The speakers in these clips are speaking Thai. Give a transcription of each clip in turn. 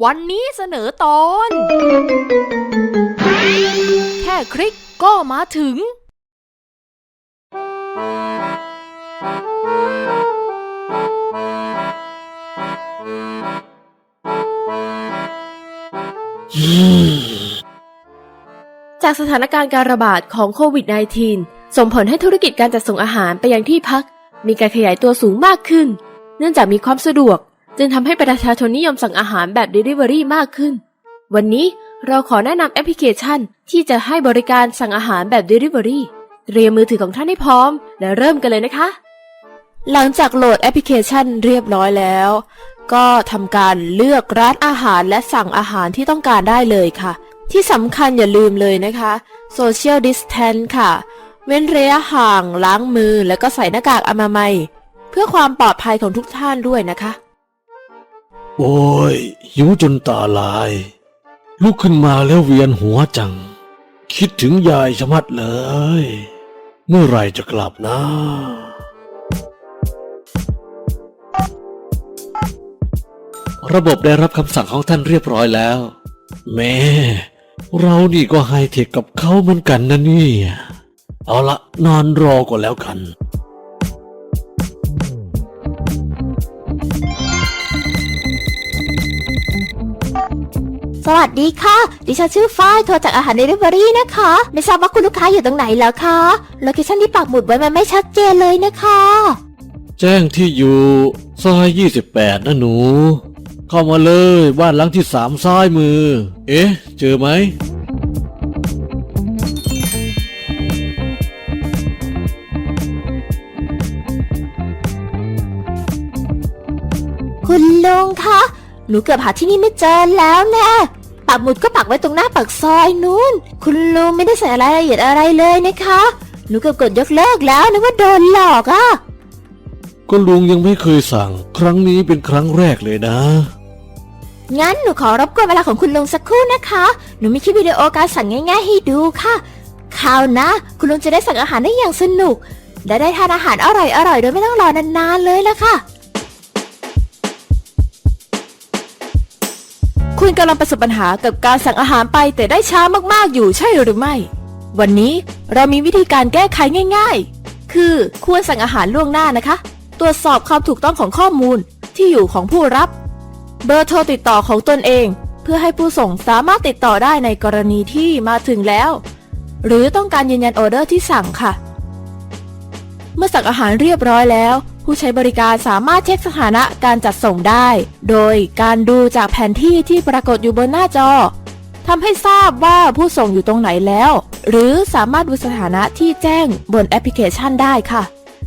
วันนี้เสนอตอน แค่คลิกก็มาถึง จากสถานการณ์การระบาดของโควิด -19 ส่งผลให้ธุรกิจการจัดส่งอาหารไปยังที่พัก มีการขยายตัวสูงมากขึ้น เนื่องจากมีความสะดวก จึงทำให้ประชาชนนิยมสั่งอาหารแบบ Delivery มากขึ้น วันนี้เราขอแนะนำแอปพลิเคชัน ที่จะให้บริการสั่งอาหารแบบ Delivery เตรียมมือถือของท่านให้พร้อม และเริ่มกันเลยนะคะ หลังจากโหลดแอปพลิเคชันเรียบร้อยแล้ว ก็ทำการเลือกร้านอาหารและสั่งอาหารที่ต้องการได้เลยค่ะ ที่สำคัญอย่าลืมเลยนะคะ Social Distance ค่ะ เว้นระยะห่างล้างมือ แล้วก็ใส่หน้ากากอนามัย เพื่อความปลอดภัยของทุกท่านด้วยนะคะ โอ้ย หิวจนตาลาย ลุกขึ้นมาแล้วเวียนหัวจัง คิดถึงยายชะมัดเลย เมื่อไรจะกลับนะระบบได้รับคำสั่งของท่านเรียบร้อยแล้ว แม่ เรานี่ก็ไฮเทคกับเขาเหมือนกันนะนี่ เอาละนอนรอก่อนแล้วกัน สวัสดีค่ะ ดิฉันชื่อฝ้ายโทรจากอาหารเดลิเวอรี่นะคะ ไม่ทราบว่าคุณลูกค้าอยู่ตรงไหนแล้วคะโลเคชั่นที่ปักหมุดไว้มันไม่ชัดเจนเลยนะคะ แจ้งที่อยู่ซอย28 นะหนู เข้ามาเลยบ้านหลังที่สามซ้ายมือ เอ๊ะ เจอไหมคุณลุงคะ หนูเกือบหาที่นี่ไม่เจอแล้วแนะปักหมุดก็ปักไว้ตรงหน้าปากซอยนู้น คุณลุงไม่ได้ใส่รายละเอียดอะไรเลยนะคะ หนูเกือบกดยกเลิกแล้วนึกว่าโดนหลอกอะก็ลุงยังไม่เคยสั่ง ครั้งนี้เป็นครั้งแรกเลยนะ งั้นหนูขอรบกวนเวลาของคุณลุงสักครู่นะคะ หนูมีคลิปวิดีโอการสั่งง่ายๆให้ดูค่ะคราวหนะ คุณลุงจะได้สั่งอาหารได้อย่างสนุกและได้ทานอาหารอร่อยๆโดยไม่ต้องรอนานๆเลยละค่ะ คุณกำลังประสบปัญหากับการสั่งอาหารไปแต่ได้ช้ามากๆอยู่ใช่หรือไม่ วันนี้เรามีวิธีการแก้ไขง่าย ๆ คือควรสั่งอาหารล่วงหน้านะคะ ตรวจสอบความถูกต้องของข้อมูลที่อยู่ของผู้รับ เบอร์โทรติดต่อของตนเอง เพื่อให้ผู้ส่งสามารถติดต่อได้ในกรณีที่มาถึงแล้ว หรือต้องการยืนยันออเดอร์ที่สั่งค่ะ เมื่อสั่งอาหารเรียบร้อยแล้ว ผู้ใช้บริการสามารถเช็คสถานะการจัดส่งได้ โดยการดูจากแผนที่ที่ปรากฏอยู่บนหน้าจอทำให้ทราบว่าผู้ส่งอยู่ตรงไหนแล้ว หรือสามารถดูสถานะที่แจ้งบนแอปพลิเคชันได้ค่ะ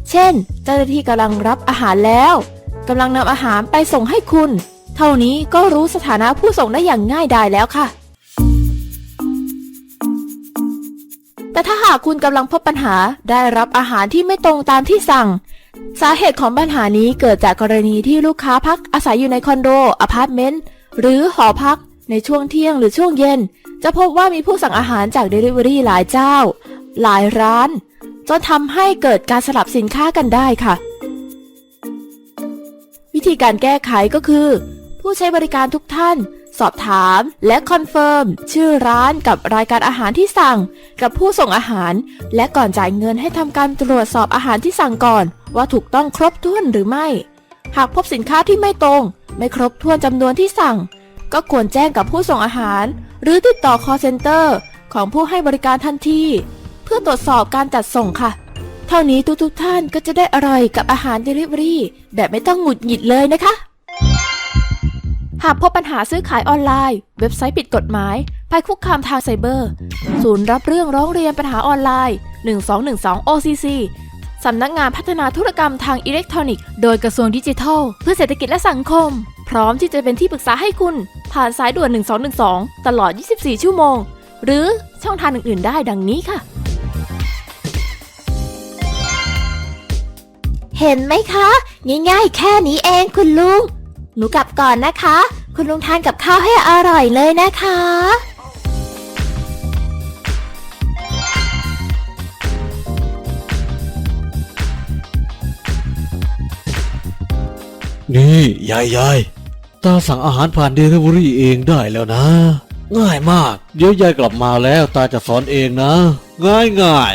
เช่น เจ้าหน้าที่กำลังรับอาหารแล้วกำลังนำอาหารไปส่งให้คุณ เท่านี้ก็รู้สถานะผู้ส่งได้อย่างง่ายดายแล้วค่ะ แต่ถ้าหากคุณกำลังพบปัญหาได้รับอาหารที่ไม่ตรงตามที่สั่ง สาเหตุของปัญหานี้เกิดจากกรณีที่ลูกค้าพักอาศัยอยู่ในคอนโดอพาร์ตเมนต์หรือหอพักในช่วงเที่ยงหรือช่วงเย็น จะพบว่ามีผู้สั่งอาหารจาก Delivery หลายเจ้า หลายร้าน จนทำให้เกิดการสลับสินค้ากันได้ค่ะ วิธีการแก้ไขก็คือ ผู้ใช้บริการทุกท่าน สอบถามและคอนเฟิร์มชื่อร้านกับรายการอาหารที่สั่ง กับผู้ส่งอาหาร และก่อนจ่ายเงินให้ทำการตรวจสอบอาหารที่สั่งก่อน ว่าถูกต้องครบถ้วนหรือไม่ หากพบสินค้าที่ไม่ตรง ไม่ครบถ้วนจำนวนที่สั่ง ก็ควรแจ้งกับผู้ส่งอาหาร หรือติดต่อ call center ของผู้ให้บริการทันที เพื่อตรวจสอบการจัดส่งค่ะ เท่านี้ทุกๆท่านก็จะได้อร่อยกับอาหาร Delivery แบบไม่ต้องหงุดหงิดเลยนะคะ หากพบปัญหาซื้อขายออนไลน์ เว็บไซต์ผิดกฎหมาย ภัยคุกคามทางไซเบอร์ ศูนย์รับเรื่องร้องเรียนปัญหาออนไลน์ 1212 OCC สำนักงานพัฒนาธุรกรรมทางอิเล็กทรอนิกส์ โดยกระทรวงดิจิทัล เพื่อเศรษฐกิจและสังคม พร้อมที่จะเป็นที่ปรึกษาให้คุณ ผ่านสายด่วน 1212 ตลอด 24 ชั่วโมง หรือช่องทางอื่น ๆ ได้ดังนี้ค่ะ เห็นไหมคะ ง่ายๆ แค่นี้เองคุณลุง หนูกลับก่อนนะคะ คุณลุงทานกับข้าวให้อร่อยเลยนะคะ นี่ยายยายตาสั่งอาหารผ่านเดลิเวอรี่เองได้แล้วนะ ง่ายมาก เดี๋ยวยายกลับมาแล้วตาจะสอนเองนะ ง่ายง่าย